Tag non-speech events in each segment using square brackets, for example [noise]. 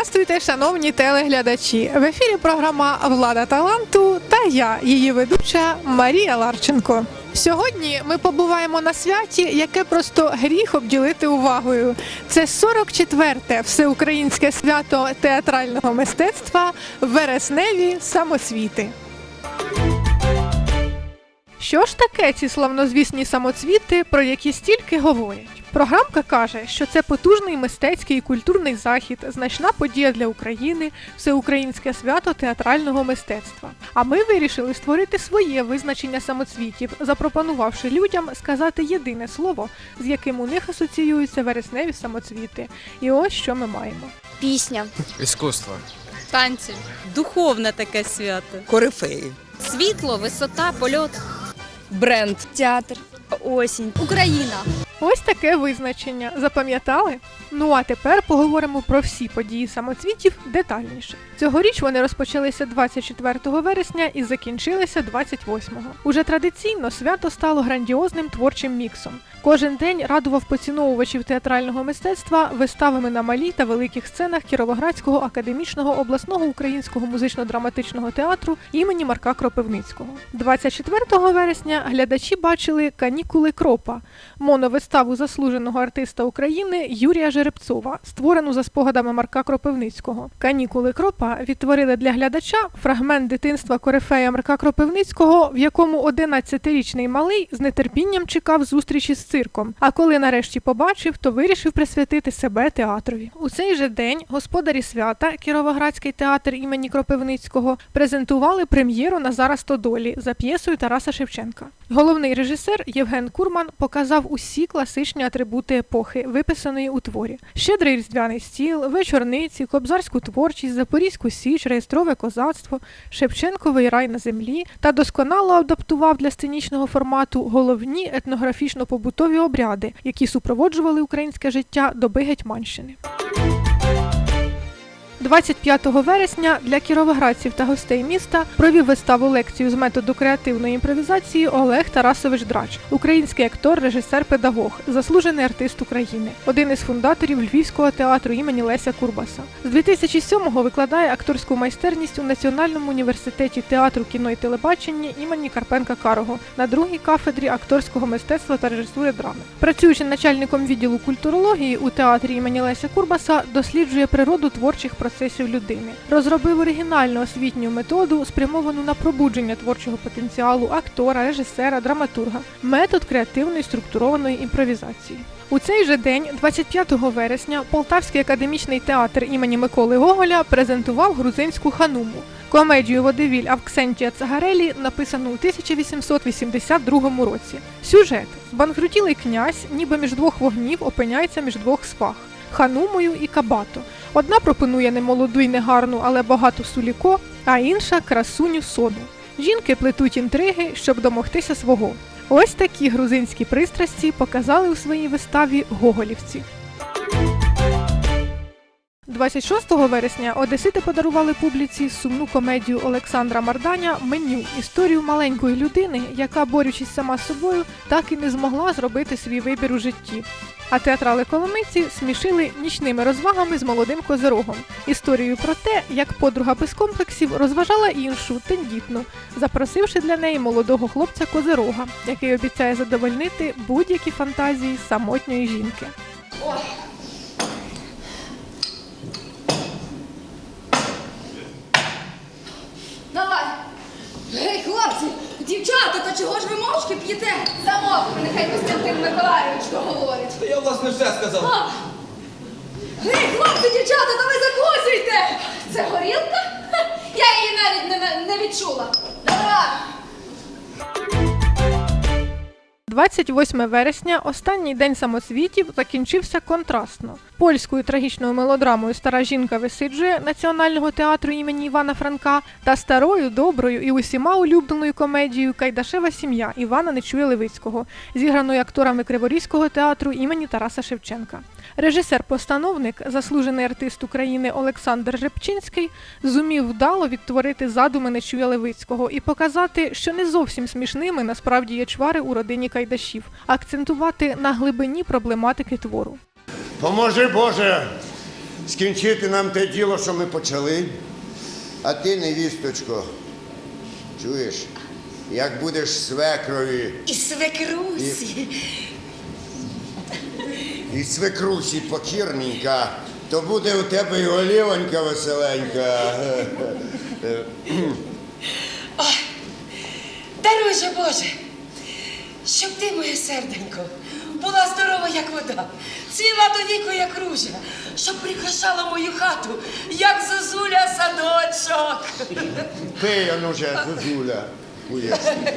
Здрастуйте, шановні телеглядачі! В ефірі програма Влада таланту та я, її ведуча Марія Ларченко. Сьогодні ми побуваємо на святі, яке просто гріх обділити увагою. Це 44-те всеукраїнське свято театрального мистецтва Вересневі самосвіти. Що ж таке ці славнозвісні самоцвіти, про які стільки говорять? Програмка каже, що це потужний мистецький і культурний захід, значна подія для України, всеукраїнське свято театрального мистецтва. А ми вирішили створити своє визначення самоцвітів, запропонувавши людям сказати єдине слово, з яким у них асоціюються вересневі самоцвіти. І ось що ми маємо. Пісня. Іскусство. Танці. Духовне таке свято. корифеї. Світло, висота, польот. Бренд. Театр. Осінь. Україна. Ось таке визначення. Запам'ятали? Ну а тепер поговоримо про всі події самоцвітів детальніше. Цьогоріч вони розпочалися 24 вересня і закінчилися 28-го. Уже традиційно свято стало грандіозним творчим міксом. Кожен день радував поціновувачів театрального мистецтва виставами на малій та великих сценах Кіровоградського академічного обласного українського музично-драматичного театру імені Марка Кропивницького. 24 вересня глядачі бачили канікули Кропа, моновиставу заслуженого артиста України Юрія Жеребцова, створену за спогадами Марка Кропивницького. Канікули Кропа відтворили для глядача фрагмент дитинства корифея Марка Кропивницького, в якому 11-річний малий з нетерпінням чекав зустрічі з цирком. А коли нарешті побачив, то вирішив присвятити себе театрові. У цей же день господарі свята Кіровоградський театр імені Кропивницького презентували прем'єру Назара Стодолі за п'єсою Тараса Шевченка. Головний режисер Євген Курман показав усі класичні атрибути епохи, виписаної у творі: щедрий різдвяний стіл, вечорниці, кобзарську творчість, запорізьку січ, реєстрове козацтво, Шевченковий рай на землі та досконало адаптував для сценічного формату головні етнографічно-побутові обряди, які супроводжували українське життя доби Гетьманщини. 25 вересня для кіровоградців та гостей міста провів виставу лекцію з методу креативної імпровізації Олег Тарасович Драч, український актор, режисер, педагог, заслужений артист України, один із фундаторів Львівського театру імені Леся Курбаса. З 2007-го викладає акторську майстерність у Національному університеті театру, кіно і телебачення імені Карпенка Карого на другій кафедрі акторського мистецтва та режисури драми. Працюючи начальником відділу культурології у театрі імені Леся Курбаса, досліджує природу творчих процесів людини. Розробив оригінальну освітню методу, спрямовану на пробудження творчого потенціалу актора, режисера, драматурга, метод креативної структурованої імпровізації. У цей же день, 25 вересня, Полтавський академічний театр імені Миколи Гоголя презентував грузинську хануму. Комедію Водевіль Авксентія Цагарелі написану у 1882 році. Сюжет: збанкрутілий князь, ніби між двох вогнів опиняється між двох свах ханумою і кабато. Одна пропонує не молоду й негарну, але багату суліко, а інша красуню соду. Жінки плетуть інтриги, щоб домогтися свого. Ось такі грузинські пристрасті показали у своїй виставі гоголівці. 26 вересня одесити подарували публіці сумну комедію Олександра Марданя Меню історію маленької людини, яка, борючись сама з собою, так і не змогла зробити свій вибір у житті. А театрали Коломиці смішили нічними розвагами з молодим козирогом. Історію про те, як подруга без комплексів розважала іншу, тендітну, запросивши для неї молодого хлопця козирога, який обіцяє задовольнити будь-які фантазії самотньої жінки. Давай! Гей, хлопці! Дівчата, та чого ж ви мовчки п'єте? Замовкни, нехай Костянтин Миколаївич договорить. Та я власне все сказав. А! Гей, хлопці, дівчата, та ви закусуйте! Це горілка? Ха, Я її навіть не, не відчула. Давай! 28 вересня, останній день самосвітів, закінчився контрастно. Польською трагічною мелодрамою Стара жінка висиджує Національного театру імені Івана Франка та старою, доброю і усіма улюбленою комедією Кайдашева сім'я Івана Нечуя Левицького, зіграною акторами Криворізького театру імені Тараса Шевченка. Режисер-постановник, заслужений артист України Олександр Репчинський, зумів вдало відтворити задуми Нечуя Левицького і показати, що не зовсім смішними насправді є чвари у родині Кайдашів, акцентувати на глибині проблематики твору. Поможи Боже скінчити нам те діло, що ми почали. А ти, невісточко, чуєш, як будеш свекрові І свекрусі. і свекрусі покірненька, то буде у тебе і олівонька веселенька. Даруй же, Боже, щоб ти, моє серденько, була здорова, як вода, ціла до віку, як ружа, щоб прикрашала мою хату, як зозуля садочок. Пий, онуже, Зозуля. Уясни.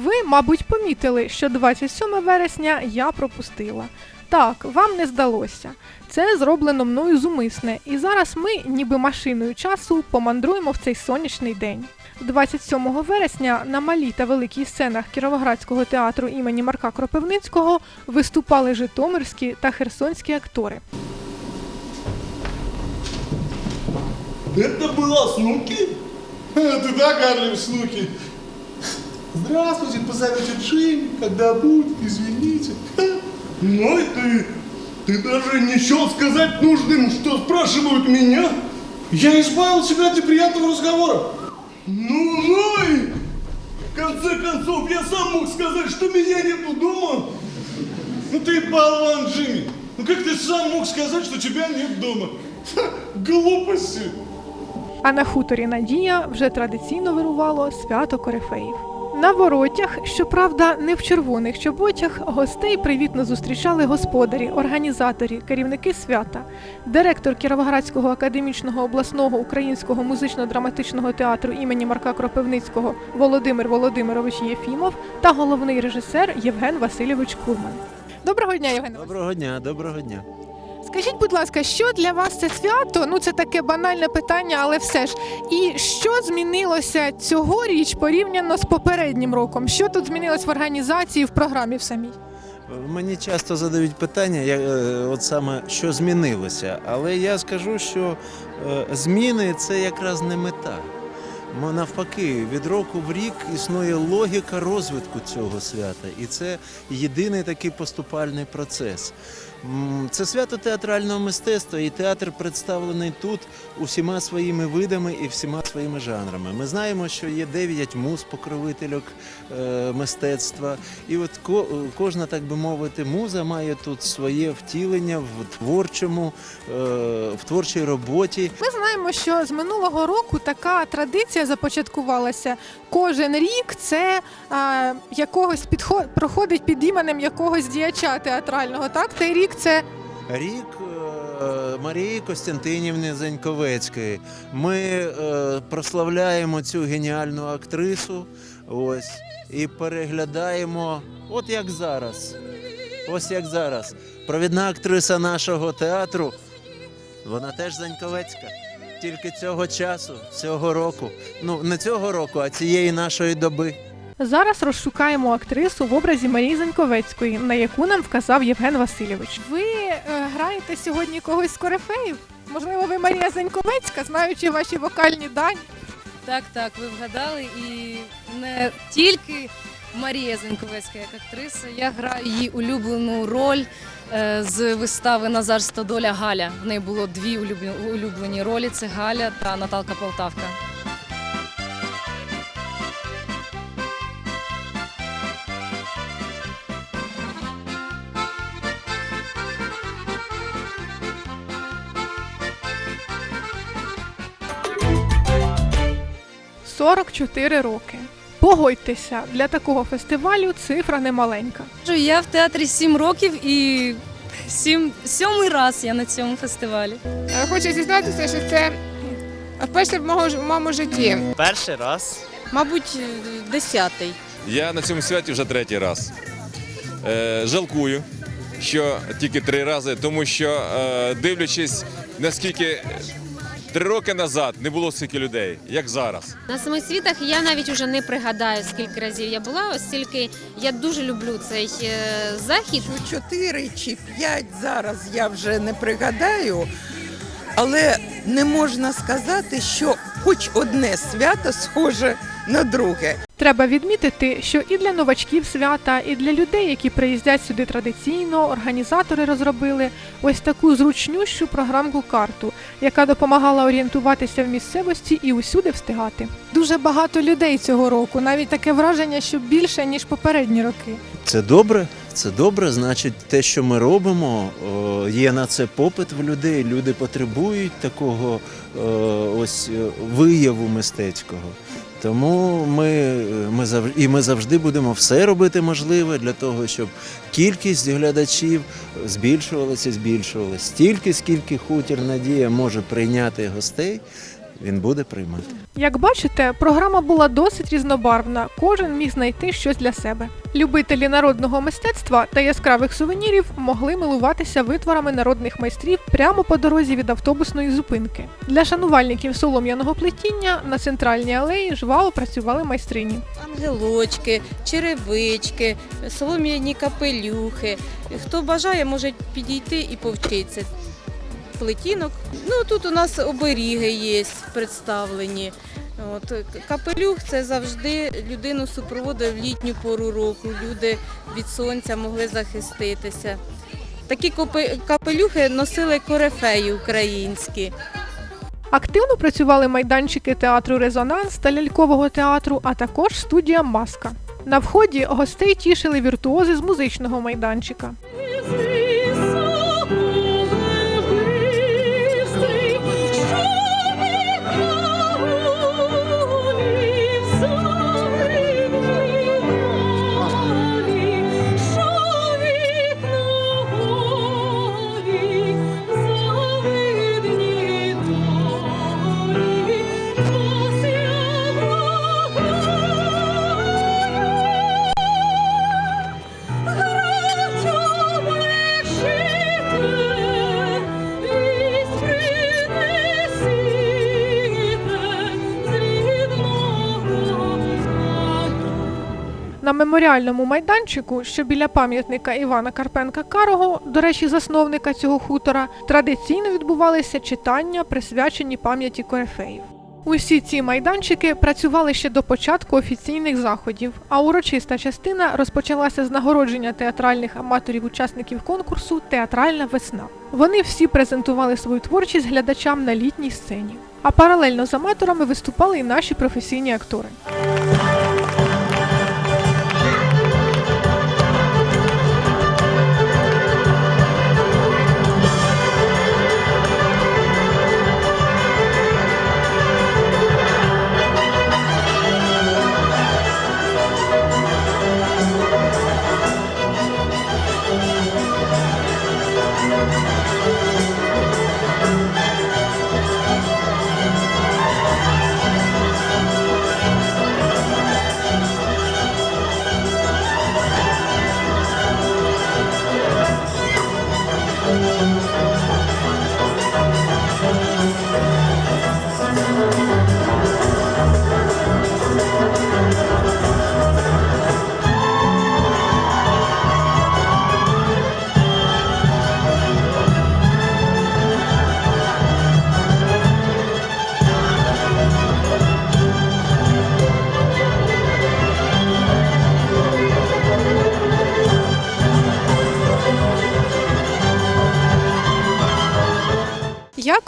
Ви, мабуть, помітили, що 27 вересня я пропустила. Так, вам не здалося. Це зроблено мною зумисне, і зараз ми, ніби машиною часу, помандруємо в цей сонячний день. 27 вересня на малій та великій сценах Кіровоградського театру імені Марка Кропивницького виступали житомирські та херсонські актори. Это была Снуки? Ты так, Арлем, Снуки? Здравствуйте, позовете Джимми, когда будет, извините. Ну и ты, ты даже не счел сказать нужным, что спрашивают меня. Я избавил себя от неприятного разговора. Ну, ну и в конце концов я сам мог сказать, что меня нету дома. Ну ты болван, Джимми. Ну как ты сам мог сказать, что тебя нет дома? Ха, глупости. А на хуторі Надія вже традиційно вирувало свято корифеїв. На воротях, щоправда, не в червоних чоботях, гостей привітно зустрічали господарі, організаторі, керівники свята, директор Кіровоградського академічного обласного українського музично-драматичного театру імені Марка Кропивницького Володимир Володимирович Єфімов та головний режисер Євген Васильович Курман. Доброго дня, Євген. Доброго дня, доброго дня. Скажіть, будь ласка, що для вас це свято? Ну це таке банальне питання, але все ж. І що змінилося цьогоріч порівняно з попереднім роком? Що тут змінилось в організації, в програмі в самій? Мені часто задають питання, я, е, от саме що змінилося. Але я скажу, що е, зміни це якраз не мета. Навпаки, від року в рік існує логіка розвитку цього свята, і це єдиний такий поступальний процес. Це свято театрального мистецтва, і театр представлений тут усіма своїми видами і всіма своїми жанрами. Ми знаємо, що є дев'ять муз покровительок е, мистецтва, і от кожна, так би мовити, муза має тут своє втілення в творчому, е, в творчій роботі. Ми знаємо, що з минулого року така традиція започаткувалася. Кожен рік це якогось підход проходить під іменем якогось діяча театрального. Так, цей рік це Рік е, Марії Костянтинівни Заньковецької. Ми е, прославляємо цю геніальну актрису. Ось і переглядаємо, от як зараз. Ось як зараз. Провідна актриса нашого театру. Вона теж Заньковецька. Тільки цього часу, цього року. Ну, не цього року, а цієї нашої доби. Зараз розшукаємо актрису в образі Марії Заньковецької, на яку нам вказав Євген Васильович. Ви е, граєте сьогодні когось з корифеїв? Можливо, ви Марія Заньковецька, знаючи ваші вокальні дані. Так, так, ви вгадали. І не тільки Марія Зенковецька як актриса, я граю її улюблену роль е, з вистави Назар Стодоля Галя. В неї було дві улюблені, улюблені ролі: це Галя та Наталка Полтавка. – 44 роки. Погодьтеся, для такого фестивалю цифра немаленька. Я в театрі сім років і сім, сьомий раз я на цьому фестивалі. Е, Хочу зізнатися, що це вперше в в моєму житті. Перший раз. Мабуть, десятий. Я на цьому святі вже третій раз. Е, жалкую, що тільки три рази, тому що е, дивлячись, наскільки три роки назад не було стільки людей, як зараз. На самоцвітах я навіть уже не пригадаю, скільки разів я була, оскільки я дуже люблю цей е, захід. Чотири чи п'ять зараз я вже не пригадаю, але не можна сказати, що хоч одне свято схоже на друге. Треба відмітити, що і для новачків свята, і для людей, які приїздять сюди традиційно, організатори розробили ось таку зручнющу програмку карту, яка допомагала орієнтуватися в місцевості і усюди встигати. Дуже багато людей цього року, навіть таке враження, що більше ніж попередні роки. Це добре, це добре. Значить, те, що ми робимо, є на це попит в людей. Люди потребують такого ось е, вияву мистецького. Тому ми, ми завжди, і ми завжди будемо все робити можливе для того, щоб кількість глядачів збільшувалася, збільшувалася. Стільки, скільки хутір Надія може прийняти гостей, він буде приймати. Як бачите, програма була досить різнобарвна, кожен міг знайти щось для себе. Любителі народного мистецтва та яскравих сувенірів могли милуватися витворами народних майстрів прямо по дорозі від автобусної зупинки. Для шанувальників солом'яного плетіння на центральній алеї жваво працювали майстрині. Ангелочки, черевички, солом'яні капелюхи. Хто бажає, може підійти і повчитися. Плетінок. Ну тут у нас оберіги є представлені. От капелюх це завжди людину супроводить в літню пору року. Люди від сонця могли захиститися. Такі капелюхи носили корифеї українські. Активно працювали майданчики театру Резонанс та лялькового театру, а також студія Маска. На вході гостей тішили віртуози з музичного майданчика. Меморіальному майданчику, що біля пам'ятника Івана Карпенка Карого, до речі, засновника цього хутора, традиційно відбувалися читання, присвячені пам'яті корифеїв. Усі ці майданчики працювали ще до початку офіційних заходів, а урочиста частина розпочалася з нагородження театральних аматорів-учасників конкурсу Театральна весна. Вони всі презентували свою творчість глядачам на літній сцені. А паралельно з аматорами виступали і наші професійні актори.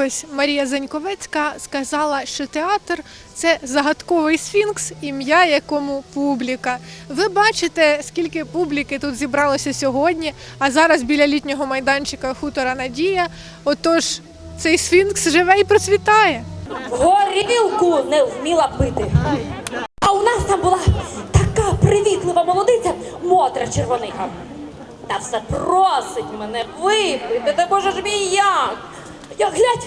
Якось Марія Заньковецька сказала, що театр це загадковий сфінкс, ім'я якому публіка. Ви бачите, скільки публіки тут зібралося сьогодні, а зараз біля літнього майданчика хутора Надія. Отож, цей сфінкс живе і процвітає. Горілку не вміла пити. А у нас там була така привітлива молодиця, Мотра червониха. Та все просить мене випити, та боже ж мій як. Я глядь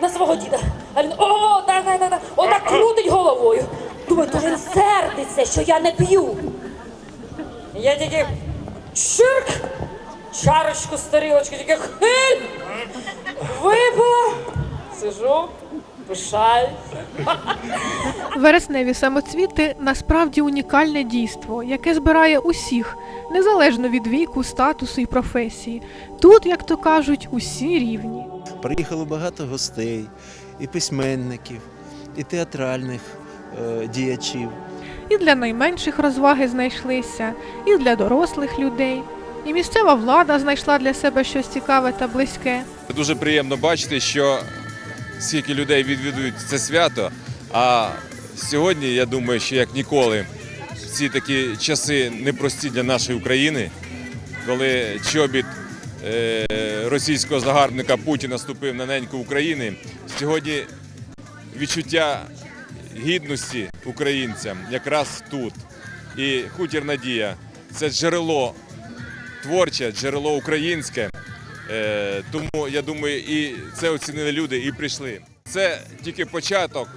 на свого діда. А він о, так, так, так, так, отак крутить головою. Думаю, то він сердиться, що я не п'ю. Я тільки чирк, чарочку з тарілочки, тільки хиль, випила, сижу, пишаюсь. Вересневі самоцвіти насправді унікальне дійство, яке збирає усіх, незалежно від віку, статусу і професії. Тут, як то кажуть, усі рівні. Приїхало багато гостей, і письменників, і театральних е, діячів. І для найменших розваги знайшлися, і для дорослих людей. І місцева влада знайшла для себе щось цікаве та близьке. Дуже приємно бачити, що скільки людей відвідують це свято. А сьогодні, я думаю, що як ніколи, ці такі часи непрості для нашої України, коли чобіт російського загарбника Путіна ступив на неньку України, сьогодні відчуття гідності українцям якраз тут. І хутір Надія це джерело творче, джерело українське. Е, тому я думаю, і це оцінили люди і прийшли. Це тільки початок,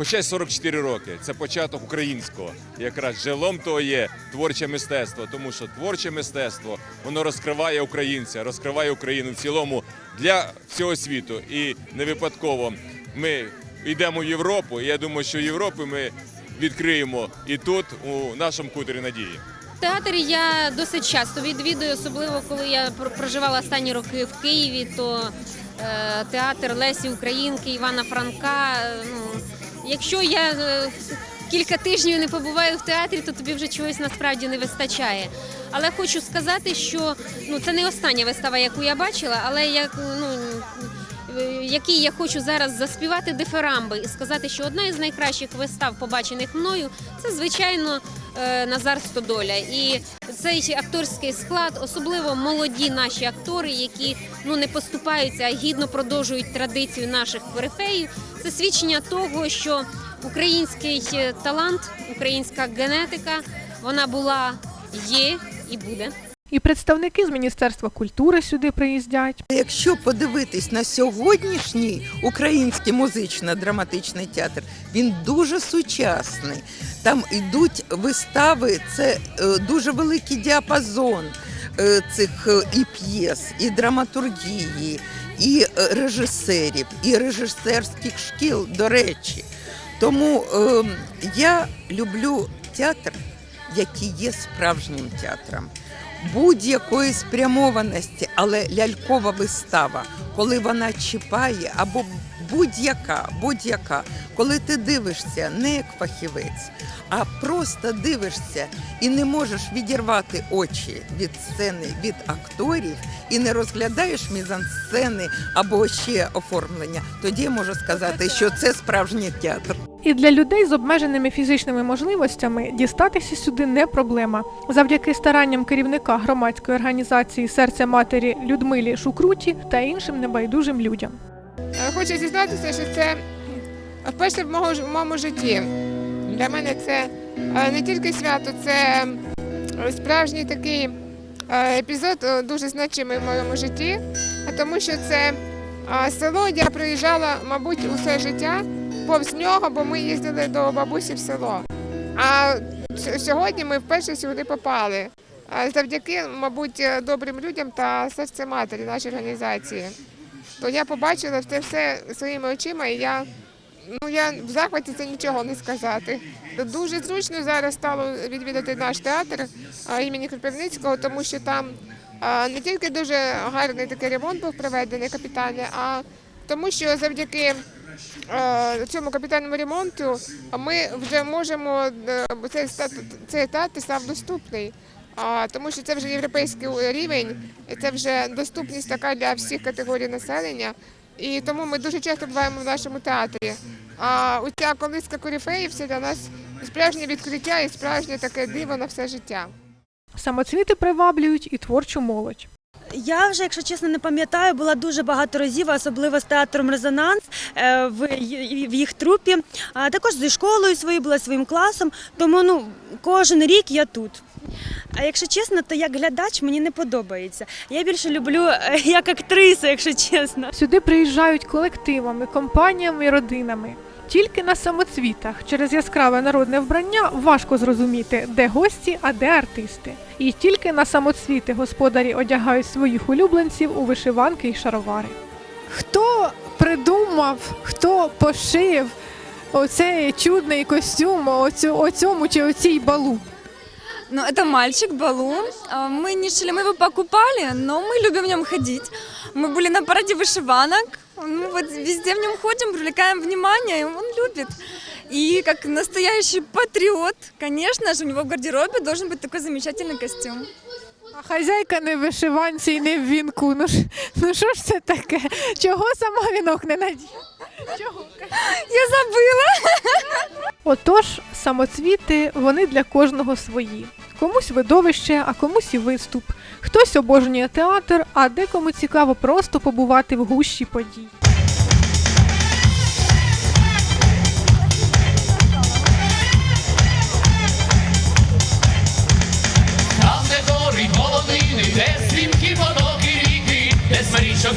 хоча й 44 роки. Це початок українського. Якраз джерелом того є творче мистецтво, тому що творче мистецтво воно розкриває українця, розкриває Україну в цілому для всього світу. І не випадково ми йдемо в Європу. І я думаю, що Європу ми відкриємо і тут, у нашому кутері надії. Театр я досить часто відвідую, особливо коли я пр- проживала останні роки в Києві, то е, театр Лесі Українки, Івана Франка. е, Ну, якщо я е, кілька тижнів не побуваю в театрі, то тобі вже чогось насправді не вистачає. Але хочу сказати, що ну це не остання вистава, яку я бачила, але як ну. е, Який я хочу зараз заспівати дифарамби і сказати, що одна із найкращих вистав, побачених мною, це звичайно Назар Стодоля. І цей акторський склад, особливо молоді наші актори, які ну не поступаються, а гідно продовжують традицію наших корифеїв. Це свідчення того, що український е, талант, українська генетика, вона була, є і буде. І представники з Міністерства культури сюди приїздять. Якщо подивитись на сьогоднішній український музично-драматичний театр, він дуже сучасний. Там йдуть вистави, це е, дуже великий діапазон е, цих е, і п'єс, і драматургії, і режисерів, і режисерських шкіл, до речі. Тому е, я люблю театр, який є справжнім театром будь-якої спрямованості, але лялькова вистава, коли вона чіпає, або будь-яка, будь-яка, коли ти дивишся не як фахівець, а просто дивишся і не можеш відірвати очі від сцени, від акторів, і не розглядаєш мізансцени або ще оформлення, тоді я можу сказати, що це справжній театр. І для людей з обмеженими фізичними можливостями дістатися сюди не проблема. Завдяки старанням керівника громадської організації Серце матері Людмилі Шукруті та іншим небайдужим людям. Е, Хочу зізнатися, що це вперше в моєму житті. Для мене це е, не тільки свято, це справжній такий е, епізод дуже значимий в моєму житті, тому що це село, я приїжджала, мабуть, усе життя повз нього, бо ми їздили до бабусі в село. А сьогодні ми вперше сюди попали. Завдяки, мабуть, добрим людям та серце матері нашої організації то я побачила це все своїми очима, і я, ну, я в захваті це нічого не сказати. Дуже зручно зараз стало відвідати наш театр імені Кропивницького, тому що там не тільки дуже гарний такий ремонт був проведений капітальний, а тому, що завдяки цьому капітальному ремонту ми вже можемо е, цей театр став доступний. А, тому що це вже європейський рівень, це вже доступність така для всіх категорій населення. І тому ми дуже часто буваємо в нашому театрі. А оця колиска корифеїв це для нас справжнє відкриття і справжнє таке диво на все життя. Самоцвіти приваблюють і творчу молодь. Я вже, якщо чесно, не пам'ятаю, була дуже багато разів, особливо з театром Резонанс е, в в їх трупі. А також зі школою своєю була своїм класом. Тому ну кожен рік я тут. А якщо чесно, то як глядач мені не подобається. Я більше люблю е, [laughs] як актриса, якщо чесно. Сюди приїжджають колективами, компаніями і родинами. Тільки на самоцвітах через яскраве народне вбрання важко зрозуміти, де гості, а де артисти. І тільки на самоцвіти господарі одягають своїх улюбленців у вишиванки й шаровари. Хто придумав, хто пошив оцей чудний костюм оцю, оцьому чи оцій балу? Ну, это мальчик Балу. А, Мы не шили, мы его покупали, но мы любим в нем ходить. Мы были на параде вышиванок. Ну, вот везде в нем ходим, привлекаем внимание, и он любит. И как настоящий патриот, конечно же, у него в гардеробе должен быть такой замечательный костюм. А хазяйка не в вишиванці і не в вінку. Ну, ж- ну що ж це таке? Чого сама вінок не наділа? Чого? Я забыла. Отож, самоцвіти вони для кожного свої. Комусь видовище, а комусь і виступ. Хтось обожнює театр, а декому цікаво просто побувати в гущі подій. Там, де гори полонини, де стрімкі потоки ріки, де з марічок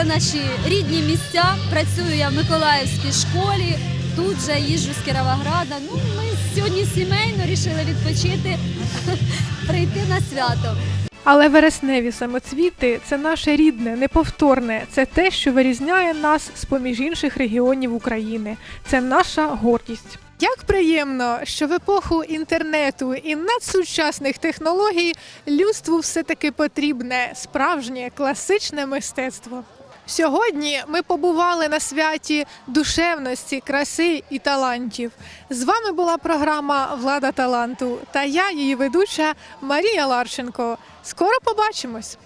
це наші рідні місця. Працюю я в Миколаївській школі. Тут же їжджу з Кіровограда. Ну, ми сьогодні сімейно рішили відпочити, [laughs] прийти на свято. Але вересневі самоцвіти це наше рідне, неповторне, це те, що вирізняє нас з поміж інших регіонів України. Це наша гордість. Як приємно, що в епоху інтернету і надсучасних технологій людству все-таки потрібне справжнє класичне мистецтво. Сьогодні ми побували на святі душевності, краси і талантів. З вами була програма Влада таланту та я, її ведуча Марія Ларченко. Скоро побачимось!